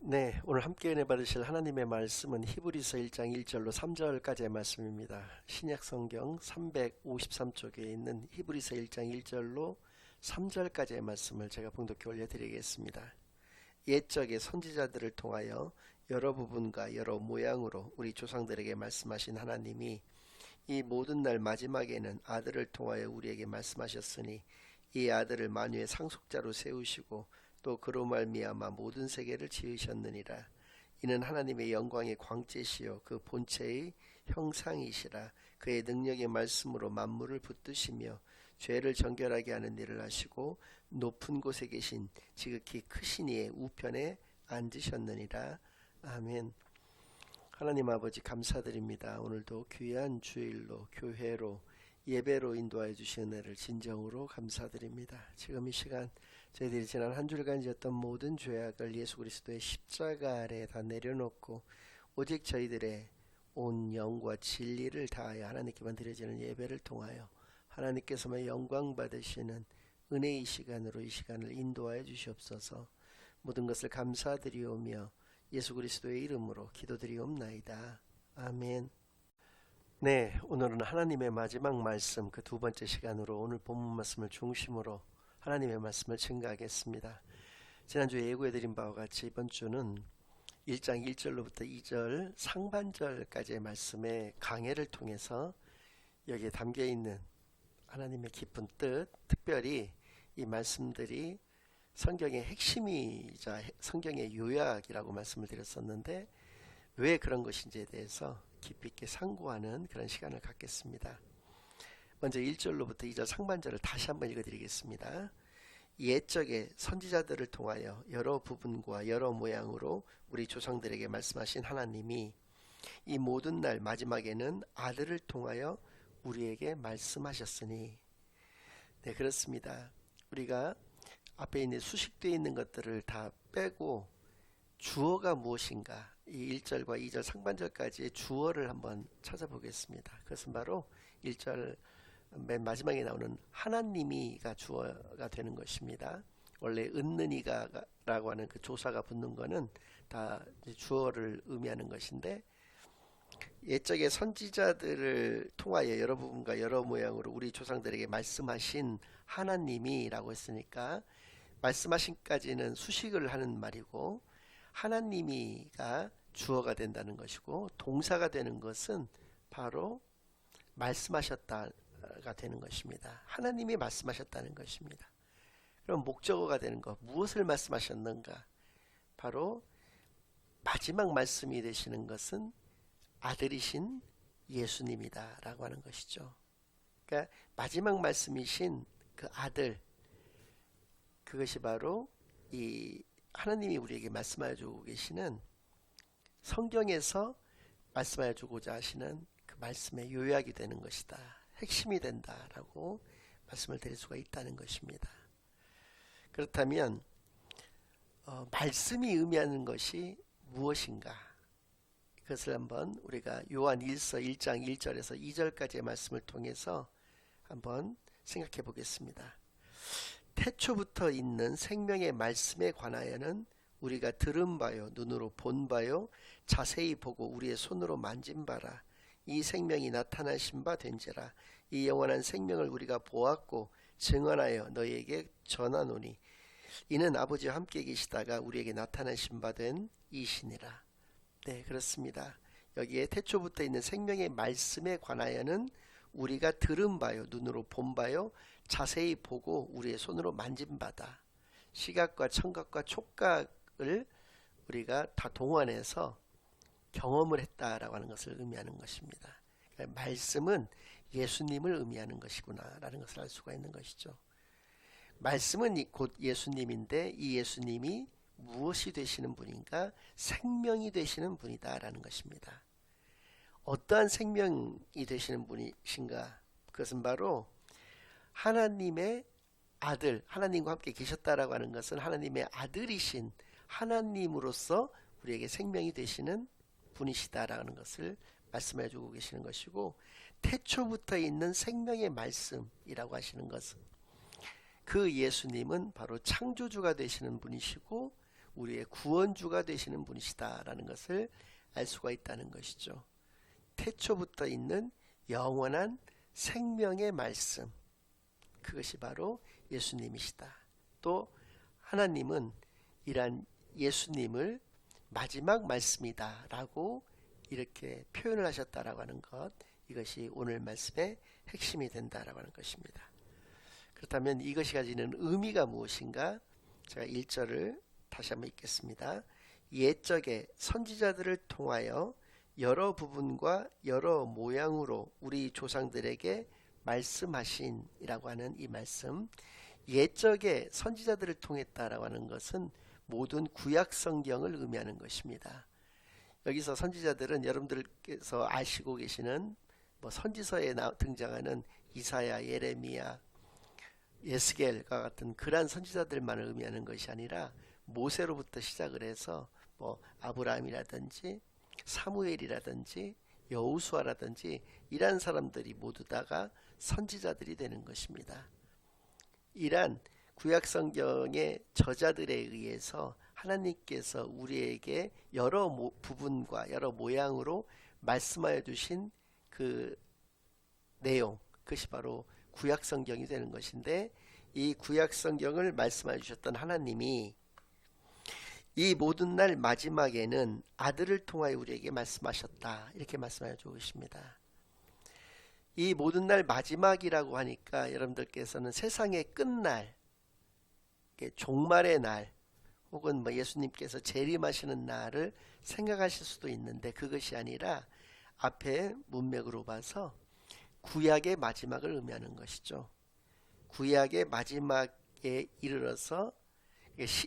네, 오늘 함께 은혜 받으실 하나님의 말씀은 히브리서 1장 1절로 3절까지의 말씀입니다. 신약 성경 353쪽에 있는 히브리서 1장 1절로 3절까지의 말씀을 제가 봉독해 올려 드리겠습니다. 옛적의 선지자들을 통하여 여러 부분과 여러 모양으로 우리 조상들에게 말씀하신 하나님이 이 모든 날 마지막에는 아들을 통하여 우리에게 말씀하셨으니 이 아들을 만유의 상속자로 세우시고 또 그로 말미암아 모든 세계를 지으셨느니라. 이는 하나님의 영광의 광채시요 그 본체의 형상이시라. 그의 능력의 말씀으로 만물을 붙드시며 죄를 정결하게 하는 일을 하시고 높은 곳에 계신 지극히 크신 이의 우편에 앉으셨느니라. 아멘. 하나님 아버지 감사드립니다. 오늘도 귀한 주일로 교회로 예배로 인도하여 주신 은혜를 진정으로 감사드립니다. 지금 이 시간 저희들이 지난 한 주일간 지었던 모든 죄악을 예수 그리스도의 십자가 아래 다 내려놓고 오직 저희들의 온 영과 진리를 다하여 하나님께만 드려지는 예배를 통하여 하나님께서만 영광 받으시는 은혜의 시간으로 이 시간을 인도하여 주시옵소서 모든 것을 감사드리오며 예수 그리스도의 이름으로 기도드리옵나이다. 아멘. 네, 오늘은 하나님의 마지막 말씀 그 두 번째 시간으로 오늘 본문 말씀을 중심으로 하나님의 말씀을 증가하겠습니다. 지난주에 예고해드린 바와 같이 이번 주는 1장 1절로부터 2절 상반절까지의 말씀의 강해를 통해서 여기에 담겨 있는 하나님의 깊은 뜻, 특별히 이 말씀들이 성경의 핵심이자 성경의 요약이라고 말씀을 드렸었는데 왜 그런 것인지에 대해서 깊이 있게 상고하는 그런 시간을 갖겠습니다. 먼저 1절로부터 2절 상반절을 다시 한번 읽어드리겠습니다. 옛적에 선지자들을 통하여 여러 부분과 여러 모양으로 우리 조상들에게 말씀하신 하나님이 이 모든 날 마지막에는 아들을 통하여 우리에게 말씀하셨으니 네 그렇습니다. 우리가 앞에 있는 수식되어 있는 것들을 다 빼고 주어가 무엇인가 이 1절과 2절 상반절까지의 주어를 한번 찾아보겠습니다. 그것은 바로 1절 맨 마지막에 나오는 하나님이가 주어가 되는 것입니다. 원래 은는이가라고 하는 그 조사가 붙는 거는 다 주어를 의미하는 것인데 옛적의 선지자들을 통하여 여러 부분과 여러 모양으로 우리 조상들에게 말씀하신 하나님이라고 했으니까 말씀하신까지는 수식을 하는 말이고 하나님이가 주어가 된다는 것이고 동사가 되는 것은 바로 말씀하셨다 가 되는 것입니다. 하나님이 말씀하셨다는 것입니다. 그럼 목적어가 되는 것 무엇을 말씀하셨는가? 바로 마지막 말씀이 되시는 것은 아들이신 예수님이다 라고 하는 것이죠. 그러니까 마지막 말씀이신 그 아들 그것이 바로 이 하나님이 우리에게 말씀하여 주고 계시는 성경에서 말씀하여 주고자 하시는 그 말씀의 요약이 되는 것이다. 핵심이 된다라고 말씀을 드릴 수가 있다는 것입니다. 그렇다면 어, 말씀이 의미하는 것이 무엇인가? 그것을 한번 우리가 요한 1서 1장 1절에서 2절까지의 말씀을 통해서 한번 생각해 보겠습니다. 태초부터 있는 생명의 말씀에 관하여는 우리가 들은 바요, 눈으로 본 바요, 자세히 보고 우리의 손으로 만진 바라. 이 생명이 나타나신 바 된지라. 이 영원한 생명을 우리가 보았고 증언하여 너희에게 전하노니 이는 아버지와 함께 계시다가 우리에게 나타나신 바 된 이신이라. 네, 그렇습니다. 여기에 태초부터 있는 생명의 말씀에 관하여는 우리가 들은 바요, 눈으로 본 바요, 자세히 보고 우리의 손으로 만진 바다. 시각과 청각과 촉각을 우리가 다 동원해서 경험을 했다라고 하는 것을 의미하는 것입니다. 그러니까 말씀은 예수님을 의미하는 것이구나라는 것을 알 수가 있는 것이죠. 말씀은 곧 예수님인데 이 예수님이 무엇이 되시는 분인가? 생명이 되시는 분이다라는 것입니다. 어떠한 생명이 되시는 분이신가? 그것은 바로 하나님의 아들, 하나님과 함께 계셨다라고 하는 것은 하나님의 아들이신 하나님으로서 우리에게 생명이 되시는 분이시다라는 것을 말씀해 주고 계시는 것이고 태초부터 있는 생명의 말씀이라고 하시는 것은 그 예수님은 바로 창조주가 되시는 분이시고 우리의 구원주가 되시는 분이시다라는 것을 알 수가 있다는 것이죠. 태초부터 있는 영원한 생명의 말씀. 그것이 바로 예수님이시다. 또 하나님은 이란 예수님을 마지막 말씀이다라고 이렇게 표현을 하셨다라고 하는 것. 이것이 오늘 말씀의 핵심이 된다라고 하는 것입니다. 그렇다면 이것이 가지는 의미가 무엇인가? 제가 1절을 다시 한번 읽겠습니다. 옛적에 선지자들을 통하여 여러 부분과 여러 모양으로 우리 조상들에게 말씀하신이라고 하는 이 말씀 옛적에 선지자들을 통했다라고 하는 것은 모든 구약 성경을 의미하는 것입니다. 여기서 선지자들은 여러분들께서 아시고 계시는 뭐 선지서에 나, 등장하는 이사야, 예레미야, 예스겔과 같은 그러한 선지자들만을 의미하는 것이 아니라 모세로부터 시작을 해서 뭐 아브라함이라든지 사무엘이라든지 여우수아라든지 이러한 사람들이 모두 다가 선지자들이 되는 것입니다. 이러한 구약 성경의 저자들에 의해서 하나님께서 우리에게 여러 모, 부분과 여러 모양으로 말씀하여 주신 그 내용 그것이 바로 구약 성경이 되는 것인데 이 구약 성경을 말씀해 주셨던 하나님이 이 모든 날 마지막에는 아들을 통하여 우리에게 말씀하셨다. 이렇게 말씀해 주고 계십니다. 이 모든 날 마지막이라고 하니까 여러분들께서는 세상의 끝날, 종말의 날, 혹은 뭐 예수님께서 재림하시는 날을 생각하실 수도 있는데 그것이 아니라 앞에 문맥으로 봐서 구약의 마지막을 의미하는 것이죠. 구약의 마지막에 이르러서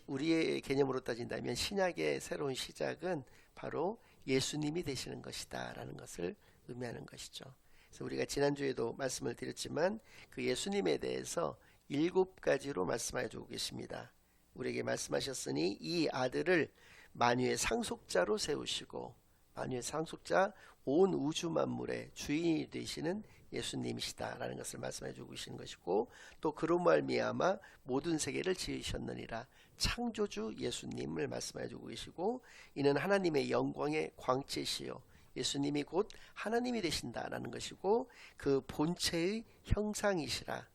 우리의 개념으로 따진다면 신약의 새로운 시작은 바로 예수님이 되시는 것이다라는 것을 의미하는 것이죠. 그래서 우리가 지난주에도 말씀을 드렸지만 그 예수님에 대해서 일곱 가지로 말씀하여 주고 계십니다. 우리에게 말씀하셨으니 이 아들을 만유의 상속자로 세우시고 만유의 상속자 온 우주 만물의 주인이 되시는 예수님이시다라는 것을 말씀해 주고 계시는 것이고 또 그로 말미암아 모든 세계를 지으셨느니라 창조주 예수님을 말씀해 주고 계시고 이는 하나님의 영광의 광채시요 예수님이 곧 하나님이 되신다라는 것이고 그 본체의 형상이시라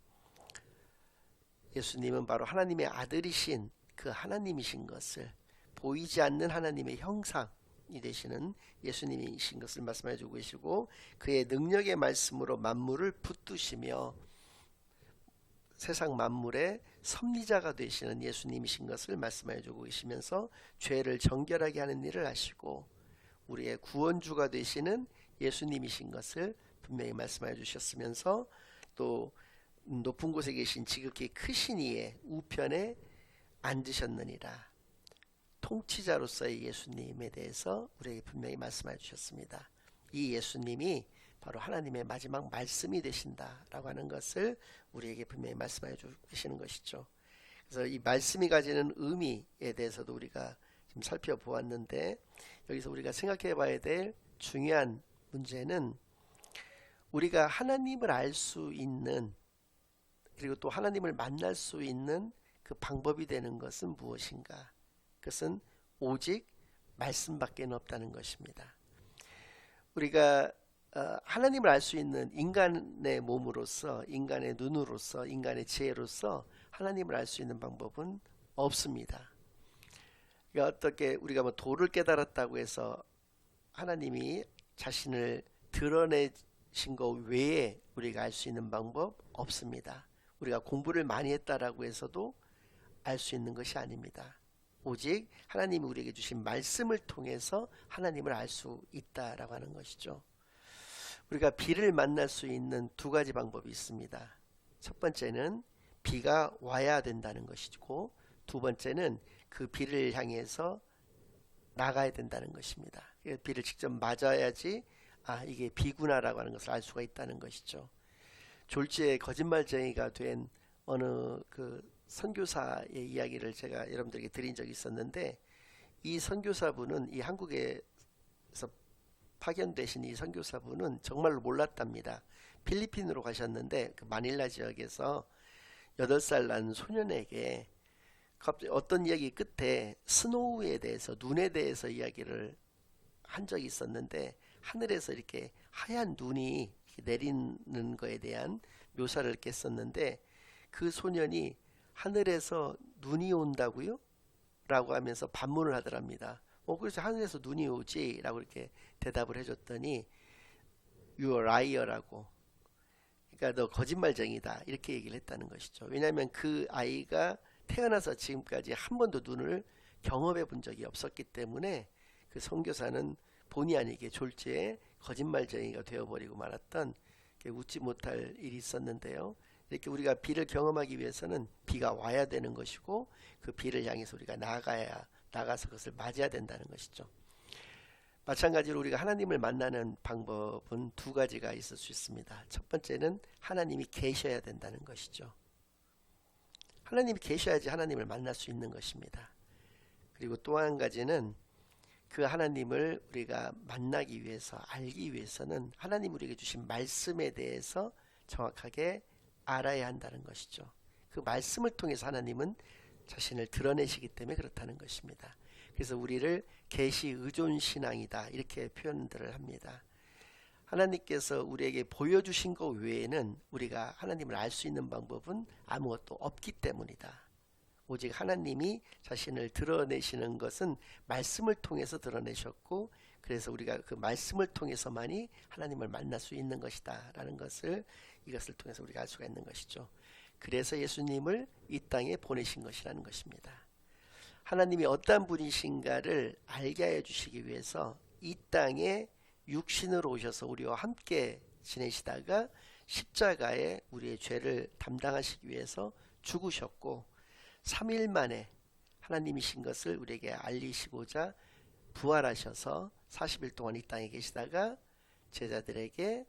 예수님은 바로 하나님의 아들이신 그 하나님이신 것을 보이지 않는 하나님의 형상 이 되시는 예수님이신 것을 말씀해 주고 계시고 그의 능력의 말씀으로 만물을 붙드시며 세상 만물의 섭리자가 되시는 예수님이신 것을 말씀해 주고 계시면서 죄를 정결하게 하는 일을 하시고 우리의 구원주가 되시는 예수님이신 것을 분명히 말씀해 주셨으면서 또 높은 곳에 계신 지극히 크신 이의 우편에 앉으셨느니라. 통치자로서의 예수님에 대해서 우리에게 분명히 말씀해 주셨습니다. 이 예수님이 바로 하나님의 마지막 말씀이 되신다라고 하는 것을 우리에게 분명히 말씀해 주시는 것이죠. 그래서 이 말씀이 가지는 의미에 대해서도 우리가 좀 살펴보았는데 여기서 우리가 생각해 봐야 될 중요한 문제는 우리가 하나님을 알 수 있는 그리고 또 하나님을 만날 수 있는 그 방법이 되는 것은 무엇인가? 그것은 오직 말씀밖에 없다는 것입니다. 우리가 어, 하나님을 알 수 있는 인간의 몸으로서 인간의 눈으로서 인간의 지혜로서 하나님을 알 수 있는 방법은 없습니다. 그러니까 어떻게 우리가 뭐 도를 깨달았다고 해서 하나님이 자신을 드러내신 것 외에 우리가 알 수 있는 방법 없습니다. 우리가 공부를 많이 했다라고 해서도 알 수 있는 것이 아닙니다. 오직 하나님이 우리에게 주신 말씀을 통해서 하나님을 알 수 있다라고 하는 것이죠. 우리가 비를 만날 수 있는 두 가지 방법이 있습니다. 첫 번째는 비가 와야 된다는 것이고 두 번째는 그 비를 향해서 나가야 된다는 것입니다. 비를 직접 맞아야지 아 이게 비구나라고 하는 것을 알 수가 있다는 것이죠. 졸지에 거짓말쟁이가 된 어느 그 선교사의 이야기를 제가 여러분들에게 드린 적이 있었는데 이 선교사분은 이 한국에서 파견되신 이 선교사분은 정말로 몰랐답니다. 필리핀으로 가셨는데 그 마닐라 지역에서 8살 난 소년에게 갑자기 어떤 이야기 끝에 스노우에 대해서 눈에 대해서 이야기를 한 적이 있었는데 하늘에서 이렇게 하얀 눈이 내리는 거에 대한 묘사를 이렇게 했었는데 그 소년이 하늘에서 눈이 온다고요? 라고 하면서 반문을 하더랍니다. 어, 그래서 하늘에서 눈이 오지? 라고 이렇게 대답을 해줬더니 You are liar라고 그러니까 너 거짓말쟁이다 이렇게 얘기를 했다는 것이죠. 왜냐하면 그 아이가 태어나서 지금까지 한 번도 눈을 경험해 본 적이 없었기 때문에 그 선교사는 본의 아니게 졸지에 거짓말쟁이가 되어버리고 말았던 웃지 못할 일이 있었는데요. 이렇게 우리가 비를 경험하기 위해서는 비가 와야 되는 것이고 그 비를 향해서 우리가 나가야 나가서 그것을 맞이해야 된다는 것이죠. 마찬가지로 우리가 하나님을 만나는 방법은 두 가지가 있을 수 있습니다. 첫 번째는 하나님이 계셔야 된다는 것이죠. 하나님이 계셔야지 하나님을 만날 수 있는 것입니다. 그리고 또 한 가지는 그 하나님을 우리가 만나기 위해서 알기 위해서는 하나님 우리에게 주신 말씀에 대해서 정확하게 알아야 한다는 것이죠. 그 말씀을 통해서 하나님은 자신을 드러내시기 때문에 그렇다는 것입니다. 그래서 우리를 계시 의존 신앙이다 이렇게 표현들을 합니다. 하나님께서 우리에게 보여주신 것 외에는 우리가 하나님을 알 수 있는 방법은 아무것도 없기 때문이다. 오직 하나님이 자신을 드러내시는 것은 말씀을 통해서 드러내셨고 그래서 우리가 그 말씀을 통해서만이 하나님을 만날 수 있는 것이다라는 것을 이것을 통해서 우리가 알 수가 있는 것이죠. 그래서 예수님을 이 땅에 보내신 것이라는 것입니다. 하나님이 어떠한 분이신가를 알게 하여 주시기 위해서 이 땅에 육신으로 오셔서 우리와 함께 지내시다가 십자가에 우리의 죄를 담당하시기 위해서 죽으셨고 3일 만에 하나님이신 것을 우리에게 알리시고자 부활하셔서 40일 동안 이 땅에 계시다가 제자들에게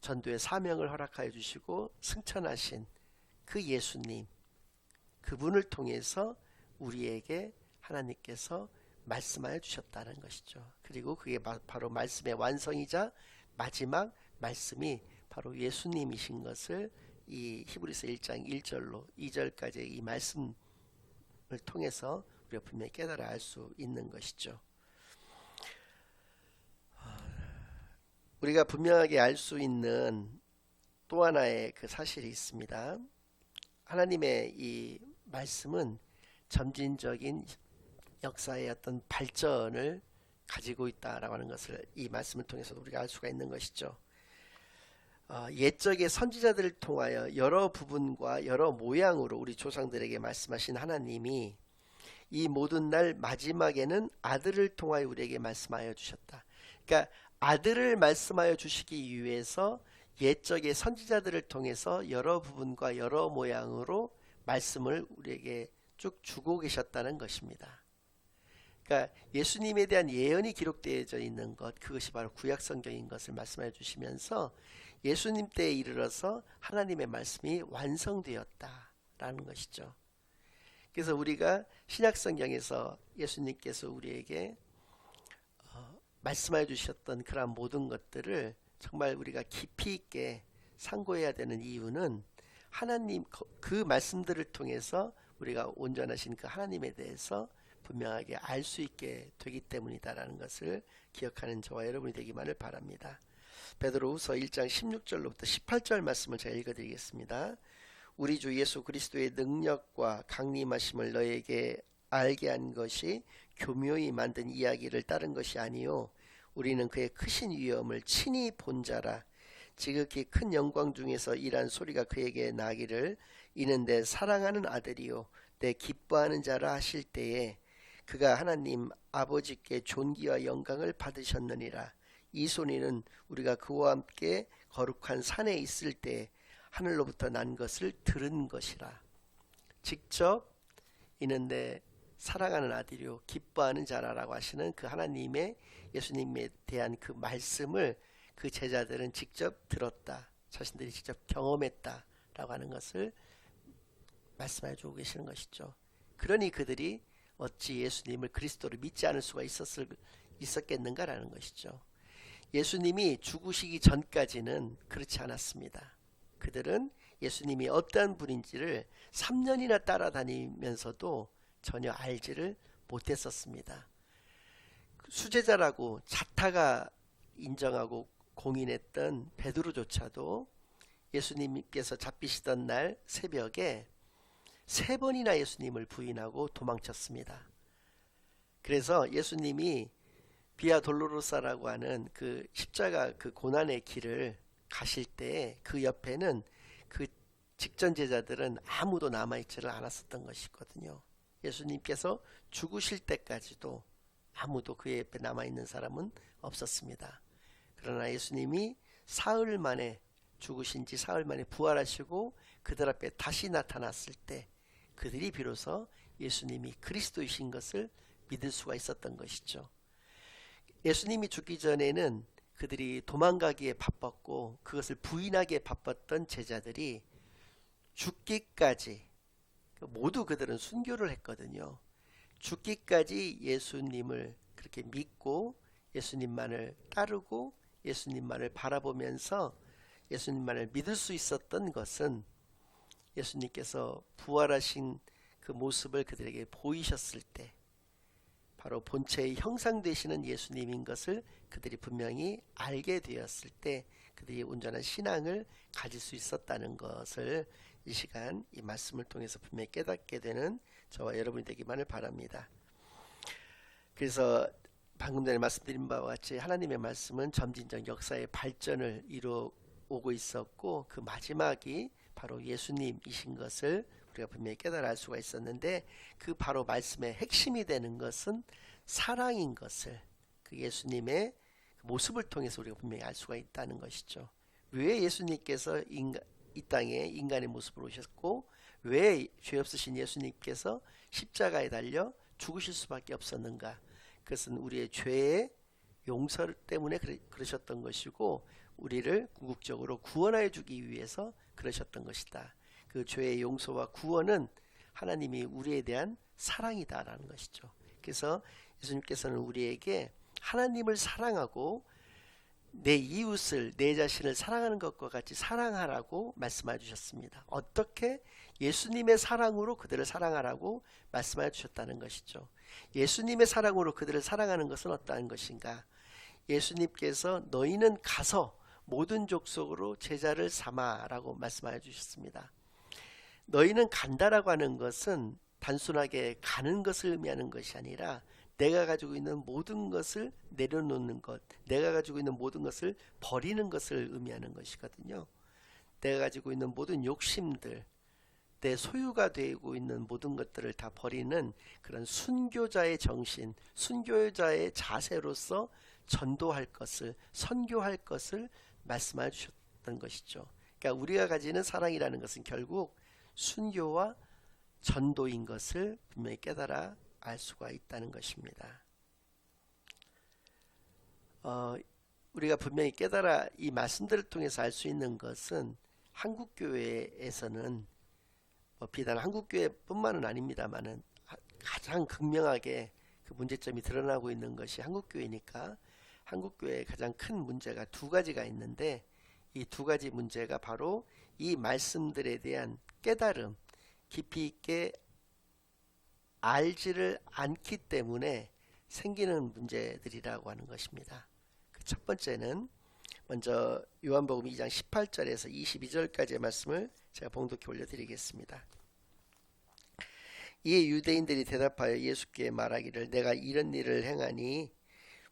전도의 사명을 허락하여 주시고 승천하신 그 예수님 그분을 통해서 우리에게 하나님께서 말씀하여 주셨다는 것이죠. 그리고 그게 바로 말씀의 완성이자 마지막 말씀이 바로 예수님이신 것을 이 히브리서 1장 1절로 2절까지의 이 말씀을 통해서 우리가 분명히 깨달아 알 수 있는 것이죠. 우리가 분명하게 알 수 있는 또 하나의 그 사실이 있습니다. 하나님의 이 말씀은 점진적인 역사의 어떤 발전을 가지고 있다라고 하는 것을 이 말씀을 통해서 우리가 알 수가 있는 것이죠. 어, 옛적의 선지자들을 통하여 여러 부분과 여러 모양으로 우리 조상들에게 말씀하신 하나님이 이 모든 날 마지막에는 아들을 통하여 우리에게 말씀하여 주셨다. 그러니까 아들을 말씀하여 주시기 위해서 옛적의 선지자들을 통해서 여러 부분과 여러 모양으로 말씀을 우리에게 쭉 주고 계셨다는 것입니다. 그러니까 예수님에 대한 예언이 기록되어져 있는 것 그것이 바로 구약 성경인 것을 말씀해 주시면서 예수님 때에 이르러서 하나님의 말씀이 완성되었다라는 것이죠. 그래서 우리가 신약 성경에서 예수님께서 우리에게 어, 말씀해 주셨던 그러한 모든 것들을 정말 우리가 깊이 있게 상고해야 되는 이유는 하나님 그 말씀들을 통해서 우리가 온전하신 그 하나님에 대해서 분명하게 알 수 있게 되기 때문이다라는 것을 기억하는 저와 여러분이 되기만을 바랍니다. 베드로후서 1장 16절로부터 18절 말씀을 제가 읽어드리겠습니다. 우리 주 예수 그리스도의 능력과 강림하심을 너에게 알게 한 것이 교묘히 만든 이야기를 따른 것이 아니요 우리는 그의 크신 위엄을 친히 본 자라 지극히 큰 영광 중에서 이란 소리가 그에게 나기를 이는 내 사랑하는 아들이요 내 기뻐하는 자라 하실 때에 그가 하나님 아버지께 존귀와 영광을 받으셨느니라 이 소리는 우리가 그와 함께 거룩한 산에 있을 때 하늘로부터 난 것을 들은 것이라. 직접 이는 내 사랑하는 아들이요 기뻐하는 자라라고 하시는 그 하나님의 예수님에 대한 그 말씀을 그 제자들은 직접 들었다. 자신들이 직접 경험했다라고 하는 것을 말씀해 주고 계시는 것이죠. 그러니 그들이 어찌 예수님을 그리스도로 믿지 않을 수가 있었을 있었겠는가라는 것이죠. 예수님이 죽으시기 전까지는 그렇지 않았습니다. 그들은 예수님이 어떠한 분인지를 3년이나 따라다니면서도 전혀 알지를 못했었습니다. 수제자라고 자타가 인정하고 공인했던 베드로조차도 예수님께서 잡히시던 날 새벽에 세 번이나 예수님을 부인하고 도망쳤습니다. 그래서 예수님이 비아 돌로로사라고 하는 그 십자가 그 고난의 길을 가실 때 그 옆에는 그 직전 제자들은 아무도 남아있지를 않았었던 것이거든요. 예수님께서 죽으실 때까지도 아무도 그 옆에 남아있는 사람은 없었습니다. 그러나 예수님이 사흘 만에 죽으신 지 사흘 만에 부활하시고 그들 앞에 다시 나타났을 때 그들이 비로소 예수님이 그리스도이신 것을 믿을 수가 있었던 것이죠. 예수님이 죽기 전에는 그들이 도망가기에 바빴고 그것을 부인하기에 바빴던 제자들이 죽기까지 모두 그들은 순교를 했거든요. 죽기까지 예수님을 그렇게 믿고 예수님만을 따르고 예수님만을 바라보면서 예수님만을 믿을 수 있었던 것은 예수님께서 부활하신 그 모습을 그들에게 보이셨을 때 바로 본체의 형상 되시는 예수님인 것을 그들이 분명히 알게 되었을 때 그들이 온전한 신앙을 가질 수 있었다는 것을 이 시간 이 말씀을 통해서 분명히 깨닫게 되는 저와 여러분이 되기만을 바랍니다. 그래서 방금 전에 말씀드린 바와 같이 하나님의 말씀은 점진적 역사의 발전을 이루어 오고 있었고 그 마지막이 바로 예수님이신 것을 우리가 분명히 깨달아 알 수가 있었는데 그 바로 말씀의 핵심이 되는 것은 사랑인 것을 그 예수님의 모습을 통해서 우리가 분명히 알 수가 있다는 것이죠. 왜 예수님께서 인간, 이 땅에 인간의 모습으로 오셨고 왜 죄 없으신 예수님께서 십자가에 달려 죽으실 수밖에 없었는가? 그것은 우리의 죄의 용서 때문에 그러셨던 것이고 우리를 궁극적으로 구원하여 주기 위해서 그러셨던 것이다. 그 죄의 용서와 구원은 하나님이 우리에 대한 사랑이다라는 것이죠. 그래서 예수님께서는 우리에게 하나님을 사랑하고 내 이웃을 내 자신을 사랑하는 것과 같이 사랑하라고 말씀해 주셨습니다. 어떻게 예수님의 사랑으로 그들을 사랑하라고 말씀해 주셨다는 것이죠. 예수님의 사랑으로 그들을 사랑하는 것은 어떠한 것인가? 예수님께서 너희는 가서 모든 족속으로 제자를 삼아라고 말씀하여 주셨습니다. 너희는 간다라고 하는 것은 단순하게 가는 것을 의미하는 것이 아니라 내가 가지고 있는 모든 것을 내려놓는 것, 내가 가지고 있는 모든 것을 버리는 것을 의미하는 것이거든요. 내가 가지고 있는 모든 욕심들, 내 소유가 되고 있는 모든 것들을 다 버리는 그런 순교자의 정신, 순교자의 자세로서 전도할 것을, 선교할 것을 말씀해 주셨던 것이죠. 그러니까 우리가 가지는 사랑이라는 것은 결국 순교와 전도인 것을 분명히 깨달아 알 수가 있다는 것입니다. 어, 우리가 분명히 깨달아 이 말씀들을 통해서 알 수 있는 것은 한국 교회에서는 뭐 비단 한국 교회뿐만은 아닙니다만은 가장 극명하게 그 문제점이 드러나고 있는 것이 한국 교회니까 한국 교회의 가장 큰 문제가 두 가지가 있는데 이 두 가지 문제가 바로 이 말씀들에 대한 깨달음, 깊이 있게 알지를 않기 때문에 생기는 문제들이라고 하는 것입니다. 그 첫 번째는 먼저 요한복음 2장 18절에서 22절까지의 말씀을 제가 봉독해 올려드리겠습니다. 이에 유대인들이 대답하여 예수께 말하기를 내가 이런 일을 행하니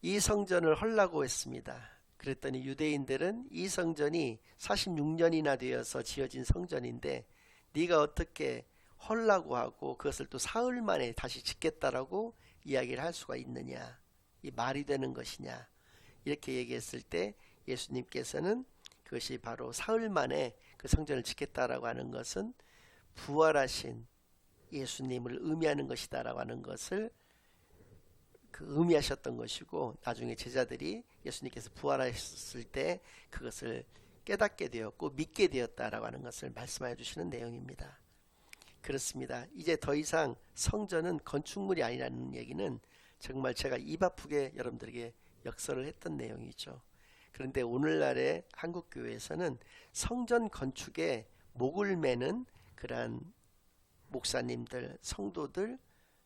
이 성전을 헐라고 했습니다. 그랬더니 유대인들은 이 성전이 46년이나 되어서 지어진 성전인데 네가 어떻게 헐라고 하고 그것을 또 사흘 만에 다시 짓겠다라고 이야기를 할 수가 있느냐 이 말이 되는 것이냐 이렇게 얘기했을 때 예수님께서는 그것이 바로 사흘 만에 그 성전을 짓겠다라고 하는 것은 부활하신 예수님을 의미하는 것이다라고 하는 것을 그 의미하셨던 것이고 나중에 제자들이 예수님께서 부활하셨을 때 그것을 깨닫게 되었고 믿게 되었다라고 하는 것을 말씀하여 주시는 내용입니다. 그렇습니다. 이제 더 이상 성전은 건축물이 아니라는 얘기는 정말 제가 입 아프게 여러분들에게 역설을 했던 내용이죠. 그런데 오늘날의 한국 교회에서는 성전 건축에 목을 매는 그러한 목사님들, 성도들,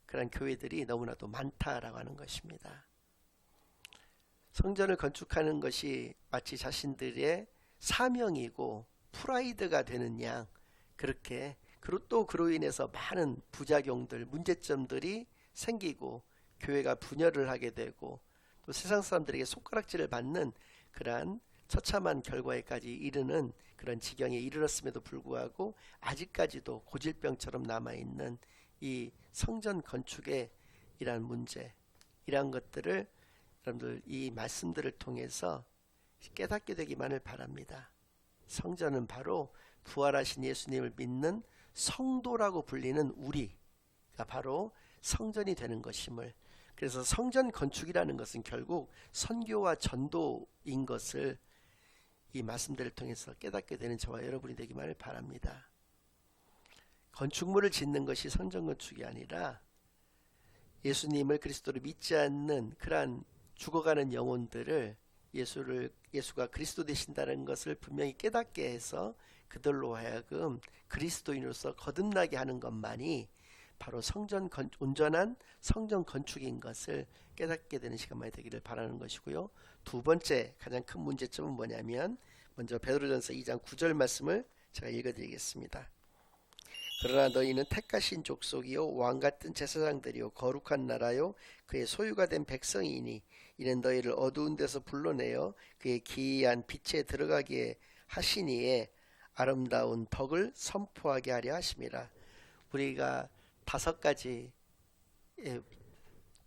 그런 교회들이 너무나도 많다라고 하는 것입니다. 성전을 건축하는 것이 마치 자신들의 사명이고 프라이드가 되는 양 그렇게 그리고 또 그로 인해서 많은 부작용들, 문제점들이 생기고 교회가 분열을 하게 되고 또 세상 사람들에게 손가락질을 받는 그러한 처참한 결과에까지 이르는 그런 지경에 이르렀음에도 불구하고 아직까지도 고질병처럼 남아 있는 이 성전 건축의 이러한 문제, 이러한 것들을 여러분들 이 말씀들을 통해서 깨닫게 되기만을 바랍니다. 성전은 바로 부활하신 예수님을 믿는 성도라고 불리는 우리가 바로 성전이 되는 것임을 그래서 성전 건축이라는 것은 결국 선교와 전도인 것을 이 말씀들을 통해서 깨닫게 되는 저와 여러분이 되기만을 바랍니다. 건축물을 짓는 것이 성전 건축이 아니라 예수님을 그리스도를 믿지 않는 그러한 죽어가는 영혼들을 예수를 예수가 그리스도 되신다는 것을 분명히 깨닫게 해서 그들로 하여금 그리스도인으로서 거듭나게 하는 것만이 바로 성전 건, 온전한 성전 건축인 것을 깨닫게 되는 시간만이 되기를 바라는 것이고요. 두 번째 가장 큰 문제점은 뭐냐면 먼저 베드로전서 2장 9절 말씀을 제가 읽어드리겠습니다. 그러나 너희는 택하신 족속이요 왕 같은 제사장들이요 거룩한 나라요 그의 소유가 된 백성이니 이는 너희를 어두운 데서 불러내어 그의 기이한 빛에 들어가게 하시니에 아름다운 덕을 선포하게 하려 하심이라. 우리가 다섯 가지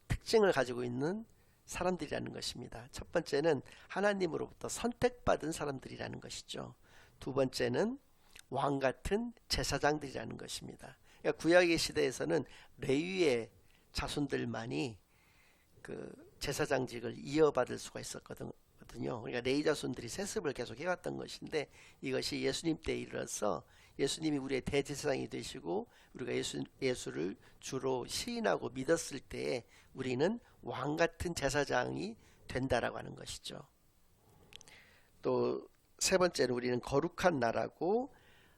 특징을 가지고 있는 사람들이라는 것입니다. 첫 번째는 하나님으로부터 선택받은 사람들이라는 것이죠. 두 번째는 왕 같은 제사장들이라는 것입니다. 그러니까 구약의 시대에서는 레위의 자손들만이 그 제사장직을 이어받을 수가 있었거든요. 그러니까 레위 자손들이 세습을 계속 해왔던 것인데 이것이 예수님 때에 이르러서 예수님이 우리의 대제사장이 되시고 우리가 예수, 예수를 주로 시인하고 믿었을 때에 우리는 왕 같은 제사장이 된다라고 하는 것이죠. 또 세 번째는 우리는 거룩한 나라고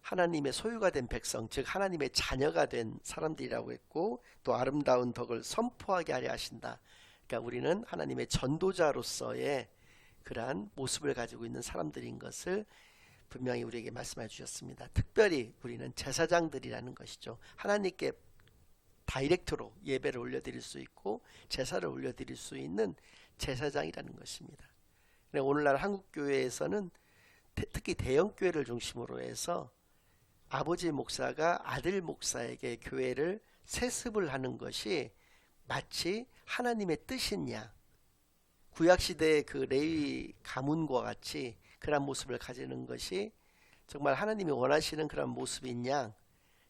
하나님의 소유가 된 백성, 즉 하나님의 자녀가 된 사람들이라고 했고 또 아름다운 덕을 선포하게 하려 하신다. 그러니까 우리는 하나님의 전도자로서의 그러한 모습을 가지고 있는 사람들인 것을 분명히 우리에게 말씀해 주셨습니다. 특별히 우리는 제사장들이라는 것이죠. 하나님께 다이렉트로 예배를 올려드릴 수 있고 제사를 올려드릴 수 있는 제사장이라는 것입니다. 오늘날 한국 교회에서는 특히 대형 교회를 중심으로 해서 아버지 목사가 아들 목사에게 교회를 세습을 하는 것이 마치 하나님의 뜻인 양 구약 시대의 그 레위 가문과 같이 그런 모습을 가지는 것이 정말 하나님이 원하시는 그런 모습인 양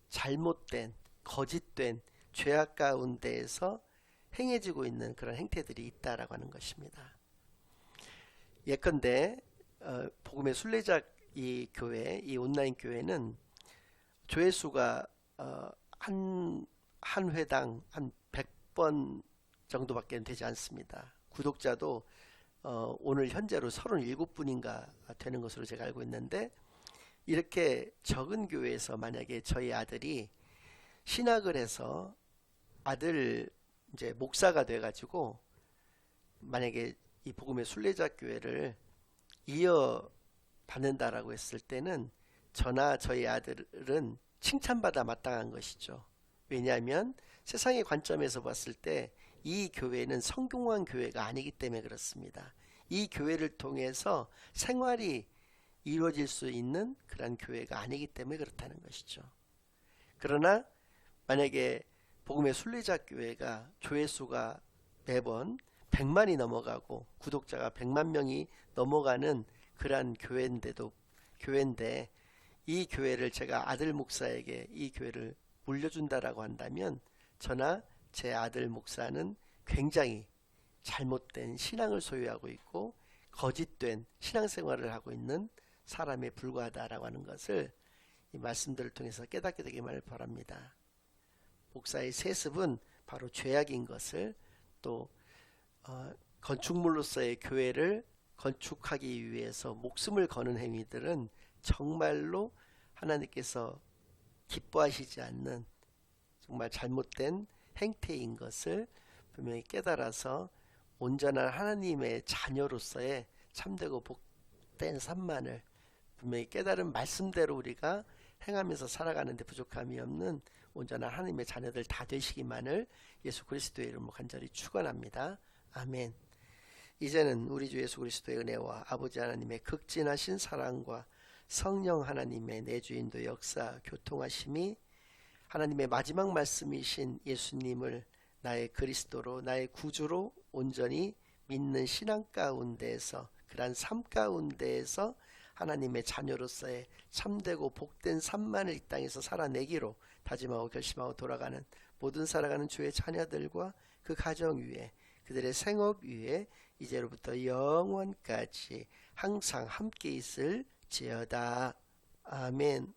잘못된 거짓된 죄악 가운데에서 행해지고 있는 그런 행태들이 있다라고 하는 것입니다. 예컨대 어, 복음의 순례자 이 교회, 이 온라인 교회는 조회수가 어, 한, 한 회당 한 100번 정도밖에 되지 않습니다. 구독자도 어, 오늘 현재로 37분인가 되는 것으로 제가 알고 있는데 이렇게 적은 교회에서 만약에 저희 아들이 신학을 해서 아들 이제 목사가 돼 가지고 만약에 이 복음의 순례자 교회를 이어 받는다라고 했을 때는 저나 저희 아들은 칭찬받아 마땅한 것이죠. 왜냐하면 세상의 관점에서 봤을 때 이 교회는 성공한 교회가 아니기 때문에 그렇습니다. 이 교회를 통해서 생활이 이루어질 수 있는 그런 교회가 아니기 때문에 그렇다는 것이죠. 그러나 만약에 복음의 순례자 교회가 조회수가 매번 100만이 넘어가고 구독자가 100만 명이 넘어가는 그러한 교회인데도 교회인데 이 교회를 제가 아들 목사에게 이 교회를 물려준다라고 한다면 저나 제 아들 목사는 굉장히 잘못된 신앙을 소유하고 있고 거짓된 신앙생활을 하고 있는 사람에 불과하다라고 하는 것을 이 말씀들을 통해서 깨닫게 되기만을 바랍니다. 목사의 세습은 바로 죄악인 것을 또 어, 건축물로서의 교회를 건축하기 위해서 목숨을 거는 행위들은 정말로 하나님께서 기뻐하시지 않는 정말 잘못된 행태인 것을 분명히 깨달아서 온전한 하나님의 자녀로서의 참되고 복된 삶만을 분명히 깨달은 말씀대로 우리가 행하면서 살아가는데 부족함이 없는 온전한 하나님의 자녀들 다 되시기만을 예수 그리스도의 이름으로 간절히 축원합니다. 아멘. 이제는 우리 주 예수 그리스도의 은혜와 아버지 하나님의 극진하신 사랑과 성령 하나님의 내주인도 역사 교통하심이 하나님의 마지막 말씀이신 예수님을 나의 그리스도로 나의 구주로 온전히 믿는 신앙 가운데에서 그러한 삶 가운데에서 하나님의 자녀로서의 참되고 복된 삶만을 이 땅에서 살아내기로 다짐하고 결심하고 돌아가는 모든 살아가는 주의 자녀들과 그 가정 위에 그들의 생업 위에 이제로부터 영원까지 항상 함께 있을 지어다. 아멘.